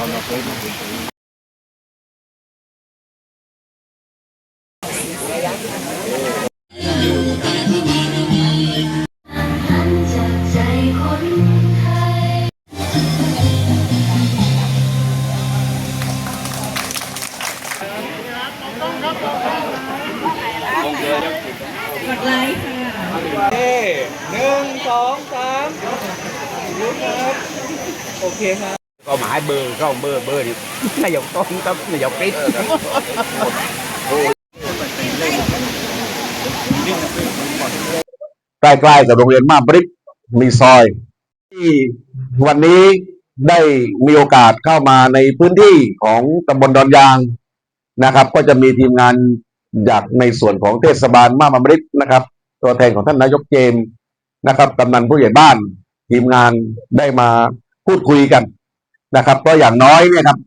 จากใจคนไทยกดไลค์ค่ะเอ้หนึ่งสองสามดูครับ โอเคครับ có mãi bơ không bơ bơ thì nó dọc con tâm nó dọc ít ใกล้ๆกับโรงเรียนมาบริกมีซอย ที่วันนี้ได้มีโอกาสเข้ามาในพื้นที่ของตำบลดอนยางนะครับ ก็จะมีทีมงานจากในส่วนของเทศบาลมาบริกนะครับ ตัวแทนของท่านนายกเจมนะครับกำนันผู้ใหญ่บ้าน ทีมงานได้มาพูดคุยกัน นะครับก็อย่างน้อยเนี่ยครับ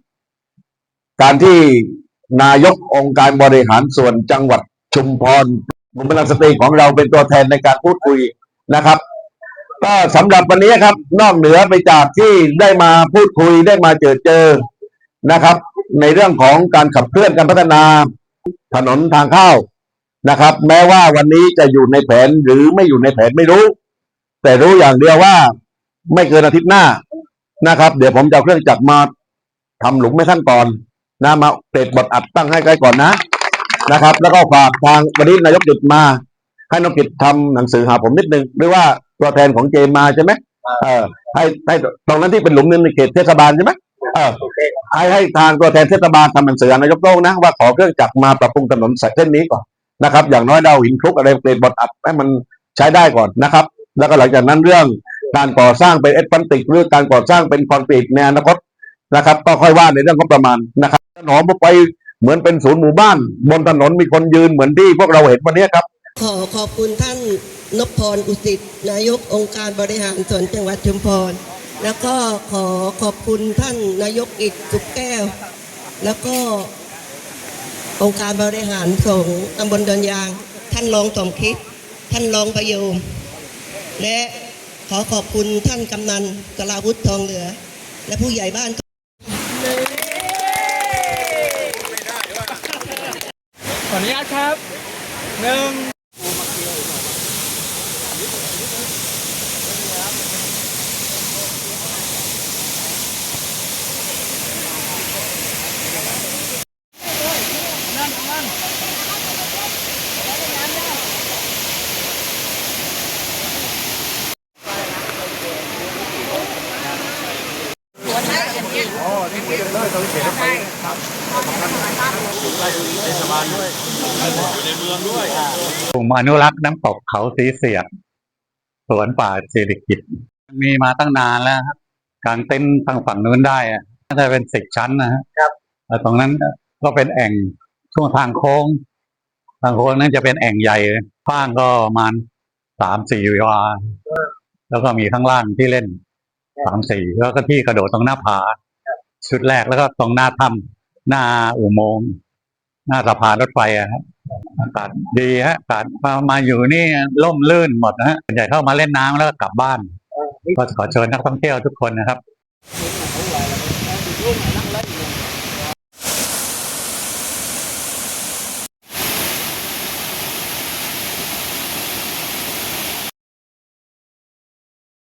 การที่นายกองค์การบริหารส่วนจังหวัดชุมพรบุมลังสตรีของเราเป็นตัวแทนในการพูดคุยนะครับ ก็สำหรับวันนี้ครับ นอกเหนือไปจากที่ได้มาพูดคุยได้มาเจอเจอนะครับ ในเรื่องของการขับเคลื่อนการพัฒนาถนนทางเข้านะครับ แม้ว่าวันนี้จะอยู่ในแผนหรือไม่อยู่ในแผนไม่รู้ แต่รู้อย่างเดียวว่าไม่เกินอาทิตย์หน้า นะครับ เดี๋ยวผมจะเอาเครื่องจักรมาทำหลุมให้ท่านก่อนนะมาเกรดบทอัดตั้งให้ใกล้ก่อนนะนะครับ แล้วก็ฝากทางวันนี้นายกกิจมา ให้นายกกิจทำหนังสือหาผมนิดนึงหรือว่าตัวแทนของเจมมาใช่ไหมเออให้ให้ตรงนั้นที่เป็นหลุมนึงในเขตเทศบาลใช่ไหมเออให้ให้ทางตัวแทนเทศบาลทำหนังสือหานายกโต้งนะว่าขอเครื่องจักรมาปรับปรุงถนนสายเส้นนี้ก่อนนะครับ อย่างน้อยดาวหินคลุกอะไรเกรดบทอัดให้มันใช้ได้ก่อนนะครับ แล้วก็หลังจากนั้นเรื่อง การก่อสร้างเป็นเอสพันติก หรือการก่อสร้างเป็นคอนกรีตในอนาคตนะครับ ก็ค่อยว่าในเรื่องงบประมาณนะครับหนอมไปเหมือนเป็นศูนย์หมู่บ้าน บนถนนมีคนยืนเหมือนที่พวกเราเห็นวันนี้ครับ ขอขอบคุณท่านนพพรอุสิตนายกองค์การบริหารส่วนจังหวัดชุมพร แล้วก็ขอขอบคุณท่านนายกอิดสุกแก้ว แล้วก็องค์การบริหารส่งตำบลดอนยาง ท่านรองสมคิด ท่านรองประโยมและ ขอขอบคุณท่านกำนันกลาวุฒิทองเหลือ และผู้ใหญ่บ้านขออนุญาตครับหนึ่ง กลุ่มอนุรักษ์น้ำตกเขาสีเสียดสวนป่าเศรษฐกิจมีมาตั้งนานแล้วครับกลางเต็นท์ทางฝั่งนู้นได้อะน่าจะเป็นสิบชั้นนะฮะแล้วตรงนั้นก็เป็นแอ่งช่วงทางโค้ง ทางโค้งนั้นจะเป็นแอ่งใหญ่กว้างก็ประมาณสามสี่วาแล้วก็มีข้างล่างที่เล่นสามสี่แล้วก็ที่กระโดดตรงหน้าผา ชุดแรกแล้วก็ตรงหน้าถ้ำหน้าอุโมงค์หน้าสะพานรถไฟอะครับอากาศดีฮะอากาศมามาอยู่นี่ร่มรื่นหมดนะฮะส่วนใหญ่เข้ามาเล่นน้ำแล้วก็กลับบ้าน ก็ขอเชิญนักท่องเที่ยวทุกคนนะครับ